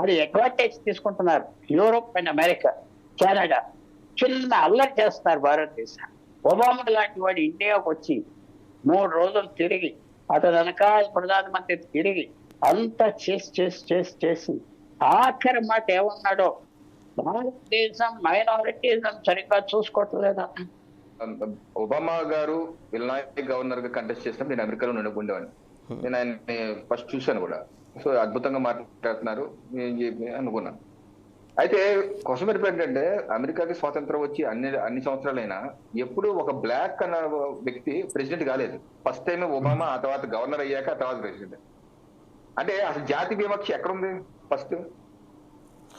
అది అడ్వాంటేజ్ తీసుకుంటున్నారు. Europe and America Canada చిన్న అల్లరి చేస్తున్నారు భారతదేశం. ఒబామా లాంటి వాడు ఇండియాకు వచ్చి మూడు రోజులు తిరిగి అతను వెనకాల ప్రధానమంత్రి తిరిగి అంతా చేసి చేసి చేసి చేసి ఆఖరి మాట ఏమన్నాడో భారతదేశం మైనారిటీజం సరిగ్గా చూసుకోవట్లేదు? ఒబామా గారు విల్నాయక్ గవర్నర్గా కంటెస్ట్ చేసినప్పుడు నేను అమెరికాలో ఉండేవాడిని. నేను ఆయన్ని ఫస్ట్ చూశాను కూడా. సో అద్భుతంగా మాట్లాడుతున్నారు. అనుకున్నాను. అయితే క్వశ్చన్ ఏంటంటే అమెరికాకి స్వాతంత్రం వచ్చి అన్ని అన్ని సంవత్సరాలైనా ఎప్పుడు ఒక బ్లాక్ అన్న వ్యక్తి ప్రెసిడెంట్ కాలేదు. ఫస్ట్ టైం ఒబామా ఆ తర్వాత గవర్నర్ అయ్యాక ఆ తర్వాత ప్రెసిడెంట్ అంటే అసలు జాతి వివక్ష ఎక్కడుంది ఫస్ట్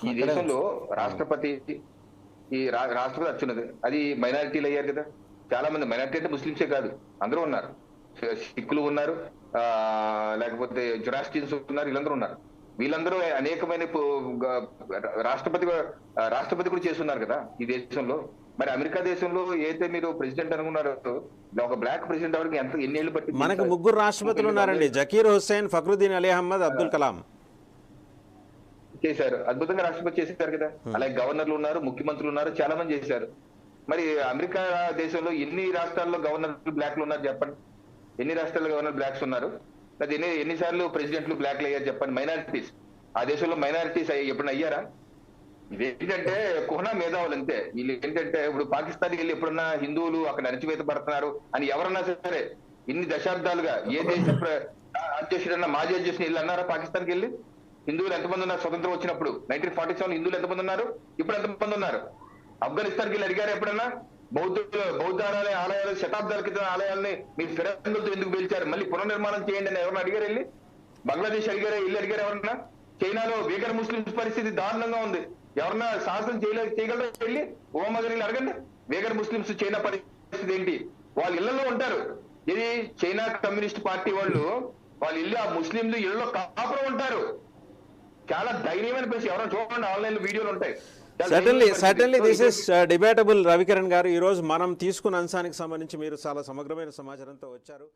ఈ దేశంలో రాష్ట్రపతి ఈ రా- రాష్ట్రపతి అచ్చున్నది. అది మైనారిటీలు అయ్యారు కదా. చాలా మంది మైనారిటీ అంటే ముస్లింసే కాదు. అందరూ ఉన్నారు. సిక్కులు ఉన్నారు. లేకపోతే జొరాస్టియన్స్ ఉన్నారు వీళ్ళందరూ ఉన్నారు. వీళ్ళందరూ అనేకమైన రాష్ట్రపతి రాష్ట్రపతి కూడా చేస్తున్నారు కదా ఈ దేశంలో. మరి అమెరికా దేశంలో ఏదైతే మీరు ప్రెసిడెంట్ అనుకున్నారో ఒక బ్లాక్ ప్రెసిడెంట్ అవడానికి ఎంత ఎన్ని ఏళ్ళు పట్టి మనకు ముగ్గురు రాష్ట్రపతులు ఉన్నారండి. జకీర్ హుస్సేన్ ఫక్రుద్దీన్ అలీ అహ్మద్ అబ్దుల్ కలాం. చేశారు. అద్భుతంగా రాష్ట్రపతి చేశారు కదా. అలాగే గవర్నర్లు ఉన్నారు ముఖ్యమంత్రులు ఉన్నారు చాలా మంది చేశారు. మరి అమెరికా దేశంలో ఎన్ని రాష్ట్రాల్లో గవర్నర్లు బ్లాక్లు ఉన్నారు చెప్పండి? ఎన్ని రాష్ట్రాల గవర్నర్ బ్లాక్స్ ఉన్నారు? అది ఎన్ని ఎన్నిసార్లు ప్రెసిడెంట్లు బ్లాక్లు అయ్యారు చెప్పండి? మైనారిటీస్. ఆ దేశంలో మైనారిటీస్ అయ్యి ఎప్పుడైనా అయ్యారా? ఇదేంటంటే కుహనా మేధావులు అంతే. వీళ్ళు ఏంటంటే ఇప్పుడు పాకిస్తాన్కి వెళ్ళి ఎప్పుడన్నా హిందువులు అక్కడ అణచివేత పడుతున్నారు అని ఎవరన్నా సరే ఇన్ని దశాబ్దాలుగా ఏ దేశ అధ్యక్షుడన్నా మాజీ అధ్యక్షుడు వెళ్ళి అన్నారా పాకిస్తాన్కి వెళ్ళి? హిందువులు ఎంతమంది ఉన్నారు స్వతంత్రం వచ్చినప్పుడు? నైన్టీన్ ఫార్టీ సెవెన్ హిందువులు ఎంతమంది ఉన్నారు? ఇప్పుడు ఎంతమంది ఉన్నారు? ఆఫ్ఘనిస్తాన్కి వెళ్ళి అడిగారు ఎప్పుడన్నా? బౌద్ధ బౌద్ధ ఆలయ ఆలయాలు శతాబ్దాల క్రితం ఆలయాల్ని మీరు ఫిరంగులతో ఎందుకు పిలిచారు? మళ్ళీ పునర్నిర్మాణం చేయండి అని ఎవరన్నా అడిగారు వెళ్ళి? బంగ్లాదేశ్ అడిగారా? ఇల్లు అడిగారు ఎవరన్నా? చైనాలో బీగర్ ముస్లింస్ పరిస్థితి దారుణంగా ఉంది. ఎవరన్నా సాహసం చేయలే చేయగలరా వెళ్ళి? ఓమా గారిని అడగండి. బీగర్ ముస్లింస్ చైనా పరిస్థితి ఏంటి? వాళ్ళ ఇళ్ళలో ఉంటారు. ఇది చైనా కమ్యూనిస్ట్ పార్టీ వాళ్ళు వాళ్ళ ఇల్లు ఆ ముస్లింలు ఇళ్ళలో కాపురం ఉంటారు. చాలా ధైర్యమైన ప్లేస్. ఎవరైనా చూడండి ఆన్లైన్ వీడియోలు ఉంటాయి. ధైర్యమైన certainly this. Is debatable Ravikiran గారు ఈరోజు మనం తీసుకున్న అంశానికి సంబంధించి మీరు చాలా సమగ్రమైన సమాచారంతో వచ్చారు